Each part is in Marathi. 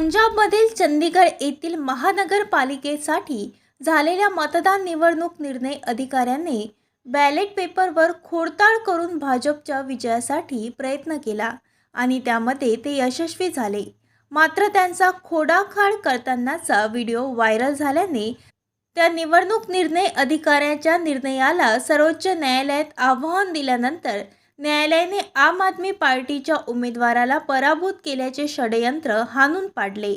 पंजाबमधील चंदीगड येथील महानगरपालिकेसाठी झालेल्या मतदान निवडणूक निर्णय अधिकाऱ्यांनी बॅलेट पेपरवर खोडताळ करून भाजपच्या विजयासाठी प्रयत्न केला आणि त्यामध्ये ते यशस्वी झाले. मात्र त्यांचा खोडाखाड करतानाचा व्हिडिओ व्हायरल झाल्याने त्या निवडणूक निर्णय अधिकाऱ्याच्या निर्णयाला सर्वोच्च न्यायालयात आव्हान दिल्यानंतर न्यायालयाने आम आदमी पार्टीच्या उमेदवाराला पराभूत केल्याचे षडयंत्र हाणून पाडले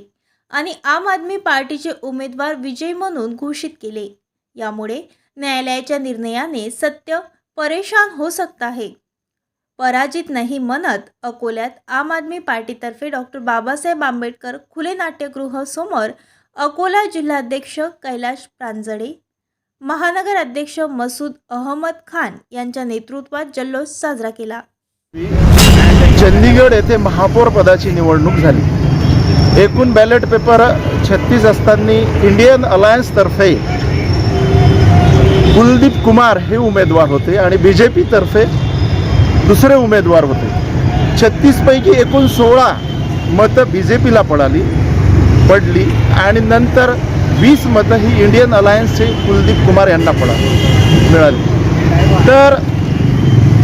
आणि आम आदमी पार्टीचे उमेदवार विजय म्हणून घोषित केले. यामुळे न्यायालयाच्या निर्णयाने सत्य परेशान हो सकता है पराजित नाही म्हणत अकोल्यात आम आदमी पार्टीतर्फे डॉक्टर बाबासाहेब आंबेडकर खुले नाट्यगृह समोर अकोला जिल्हाध्यक्ष कैलाश प्रांजळे महानगर अध्यक्ष मसूद अहमद खान यांच्या नेतृत्वात जल्लोष साजरा केला. चंदीगड येथे महापौर पदाची निवडणूक झाली. एकूण बॅलेट पेपर छत्तीस असताना इंडियन अलायन्सतर्फे कुलदीप कुमार हे उमेदवार होते आणि बी जे पीतर्फे दुसरे उमेदवार होते. छत्तीसपैकी एकूण सोळा मतं बी जे पीला पडाली पडली आणि नंतर वीस मतं ही इंडियन अलायन्सचे कुलदीप कुमार यांना पडा मिळाली. तर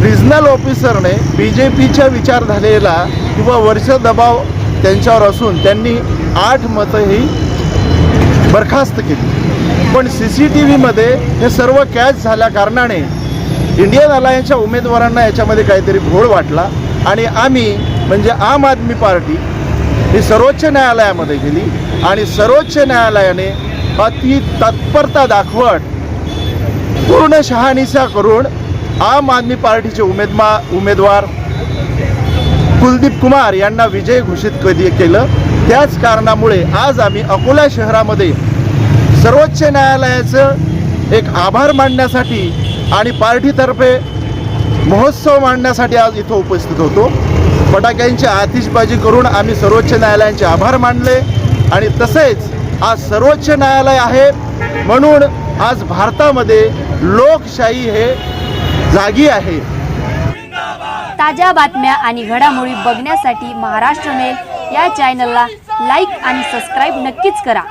रिजनल ऑफिसरने बी जे पीच्या विचार झालेला किंवा वर्ष दबाव त्यांच्यावर असून त्यांनी आठ मतं ही बरखास्त केली. पण सी सी टी व्हीमध्ये हे सर्व कॅच झाल्या कारणाने इंडियन अलायन्सच्या उमेदवारांना याच्यामध्ये काहीतरी घोळ वाटला आणि आम्ही म्हणजे आम आदमी पार्टी ही सर्वोच्च न्यायालयामध्ये गेली. आणि सर्वोच्च न्यायालयाने अति तत्परता दाखवत पूर्ण शहानिशा करून आम आदमी पार्टीचे उमेदवा उमेदवार कुलदीप कुमार यांना विजय घोषित कधी केलं? त्याच कारणामुळे आज आम्ही अकोला शहरामध्ये सर्वोच्च न्यायालयाचं एक आभार मांडण्यासाठी आणि पार्टीतर्फे महोत्सव मांडण्यासाठी आज इथं उपस्थित होतो. फटाक्यांची आतिषबाजी करून आम्ही सर्वोच्च न्यायालयाचे आभार मानले. आणि तसेच आज सर्वोच्च न्यायालय आहे म्हणून आज भारतामध्ये लोकशाही हे जागी आहे. ताज्या बातम्या आणि घडामोडी बघण्यासाठी महाराष्ट्र मेल या चॅनलला लाईक आणि सबस्क्राईब नक्कीच करा.